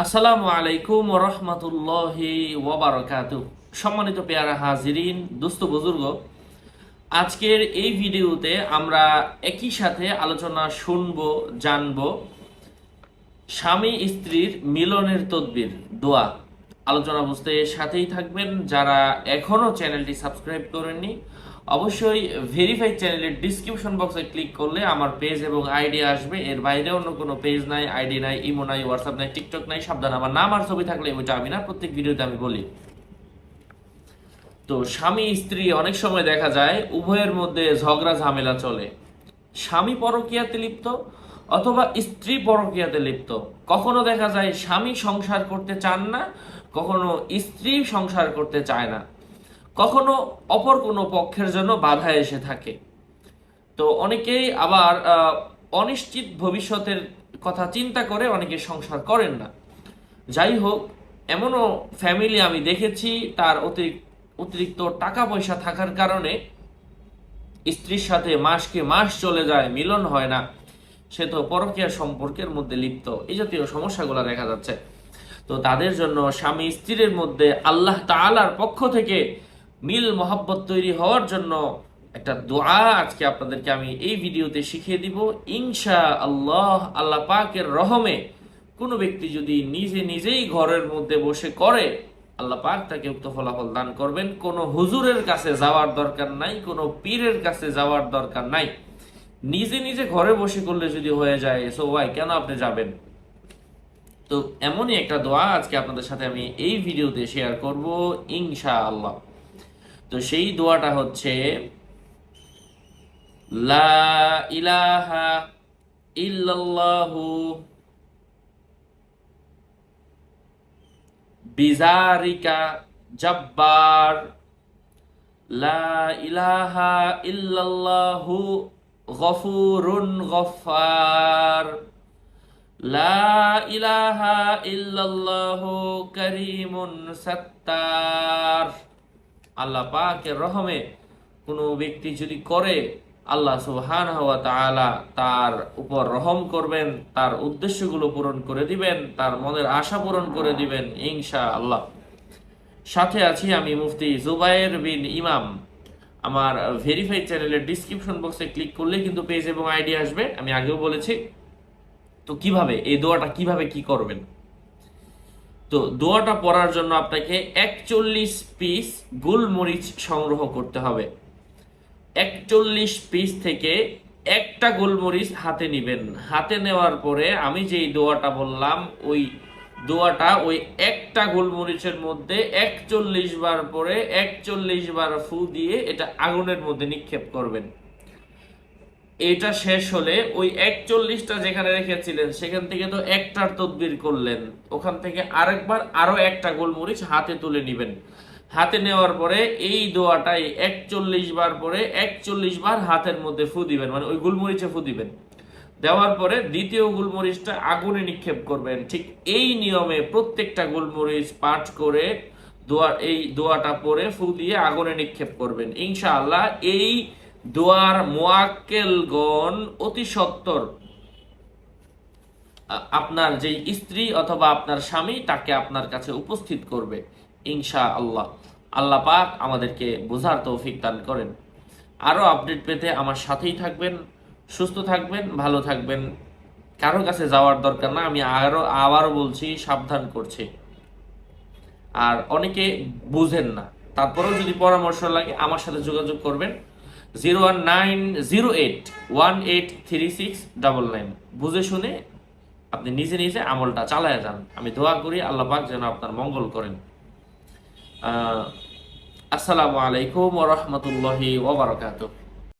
আসসালামু আলাইকুম রহমতুল্লাহি ওবরাকাত সম্মানিত পেয়ারা হাজিরিন দোস্ত বুজুর্গ, আজকের এই ভিডিওতে আমরা একই সাথে আলোচনা শুনব, জানব স্বামী স্ত্রীর মিলনের তদবির, দোয়া। আলোচনা বুঝতে সাথেই থাকবেন যারা এখনও চ্যানেলটি সাবস্ক্রাইব করেননি। অবশ্যই ভেরিফাই চ্যানেলের ডিসক্রিপশন বক্সে ক্লিক করলে আমার পেজ এবং আইডি আসবে। এর বাইরে অন্য কোনো পেজ নাই আইডি নাই ইমো নাই হোয়াটসঅ্যাপ নাই টিকটক নাই, সাবধান আমার নাম আর ছবি থাকলে ওইটা আমি না প্রত্যেক ভিডিওতে আমি বলি। তো স্বামী, স্ত্রী, অনেক সময় দেখা যায় উভয়ের মধ্যে ঝগড়া, ঝামেলা চলে। স্বামী পরকিয়াতে লিপ্ত অথবা স্ত্রী পরকিয়াতে লিপ্ত। কখনো দেখা যায় স্বামী সংসার করতে চান না, কখনো স্ত্রী সংসার করতে চায় না। কখনো অপর কোনো পক্ষের জন্য বাধা এসে থাকে। তো অনেকেই আবার অনিশ্চিত ভবিষ্যতের কথা চিন্তা করে অনেকে সংসার করেন না। যাই হোক, এমনও ফ্যামিলি আমি দেখেছি, তার অতিরিক্ত অতিরিক্ত টাকা পয়সা থাকার কারণে স্ত্রীর সাথে মাসকে মাস চলে যায়, মিলন হয় না। সে তো পরকীয়া সম্পর্কের মধ্যে লিপ্ত। এই জাতীয় সমস্যাগুলো দেখা যাচ্ছে। তো তাদের জন্য স্বামী স্ত্রীর মধ্যে আল্লাহ তাআলার পক্ষ থেকে মিল মহাব্বত তৈরি হওয়ার জন্য একটা দোয়া আজকে আপনাদেরকে আমি এই ভিডিওতে শিখিয়ে দিব। ইনশা আল্লাহ আল্লাহ পাকের রহমে কোনো ব্যক্তি যদি নিজে নিজেই ঘরের মধ্যে বসে করে, আল্লাহ পাক তাকে উক্ত ফলাফল দান করবেন। কোনো হুজুরের কাছে যাওয়ার দরকার নাই, কোনো পীরের কাছে যাওয়ার দরকার নাই। নিজে নিজে ঘরে বসে করলে যদি হয়ে যায় সো ভাই, কেন আপনি যাবেন? তো এমনই একটা দোয়া আজকে আপনাদের সাথে আমি এই ভিডিওতে শেয়ার করব ইনশা আল্লাহ তো সেই দোয়াটা হচ্ছে, লা ইলাহা বিজারিকা জব্বার, লা ইলাহা ইল্লাল্লাহু গফুরুন গফার লা ইলাহা করিমুন সত্তার। আল্লাহ পাকের রহমে কোনো ব্যক্তি যদি করে, আল্লাহ সুবহানাহু ওয়া তাআলা তার উপর রহম করবেন, তার উদ্দেশ্যগুলো পূরণ করে দিবেন, তার মনের আশা পূরণ করে দিবেন ইনশা আল্লাহ সাথে আছি আমি মুফতি জুবায়ের বিন ইমাম। আমার ভেরিফাইড চ্যানেলের ডিসক্রিপশন বক্সে ক্লিক করলে কিন্তু পেজ এবং আইডি আসবে, আমি আগেও বলেছি। তো কীভাবে, এই দোয়াটা কীভাবে কি করবেন? তো দোয়াটা পড়ার জন্য আপনাকে একচল্লিশ পিস গোলমরিচ সংগ্রহ করতে হবে। একচল্লিশ পিস থেকে একটা গোলমরিচ হাতে নেবেন। হাতে নেওয়ার পরে আমি যেই দোয়াটা বললাম, ওই দোয়াটা ওই একটা গোলমরিচের মধ্যে একচল্লিশ বার পরে একচল্লিশ বার ফু দিয়ে এটা আগুনের মধ্যে নিক্ষেপ করবেন। এটা শেষ হলে ওই একচল্লিশটা যেখানে রেখেছিলেন, সেখান থেকে তো একটার তদবির করলেন। ওখান থেকে আরেকবার আরও একটা গোলমরিচ হাতে তুলে নেবেন। হাতে নেওয়ার পরে এই দোয়াটাই একচল্লিশ বার পরে একচল্লিশ বার হাতের মধ্যে ফু দিবেন মানে ওই গোলমরিচে ফু দিবেন। দেওয়ার পরে দ্বিতীয় গোলমরিচটা আগুনে নিক্ষেপ করবেন। ঠিক এই নিয়মে প্রত্যেকটা গোলমরিচ পাঠ করে দোয়া, এই দোয়াটা পরে ফু দিয়ে আগুনে নিক্ষেপ করবেন। ইনশাআল্লাহ এই দোয়ার মোয়াক্কেলগণ অতি সত্তর আপনার যেই স্ত্রী অথবা আপনার স্বামী তাকে আপনার কাছে উপস্থিত করবে ইনশা আল্লাহ আল্লাহ পাক আমাদেরকে বোঝার তৌফিক দান করেন। আরও আপডেট পেতে আমার সাথেই থাকবেন, সুস্থ থাকবেন, ভালো থাকবেন। কারও কাছে যাওয়ার দরকার না, আমি আরও, আবারও বলছি, সাবধান করছি। আর অনেকে বুঝেন না। তারপরেও যদি পরামর্শ লাগে, আমার সাথে যোগাযোগ করবেন। Nine eight eight double nine বুঝে শুনে আপনি নিজে নিজে আমলটা চালায় যান। আমি দোয়া করি আল্লাহ পাক যেন আপনার মঙ্গল করেন। আসসালামু আলাইকুম ওরহমতুল্লাহি ওবরাকাতুহ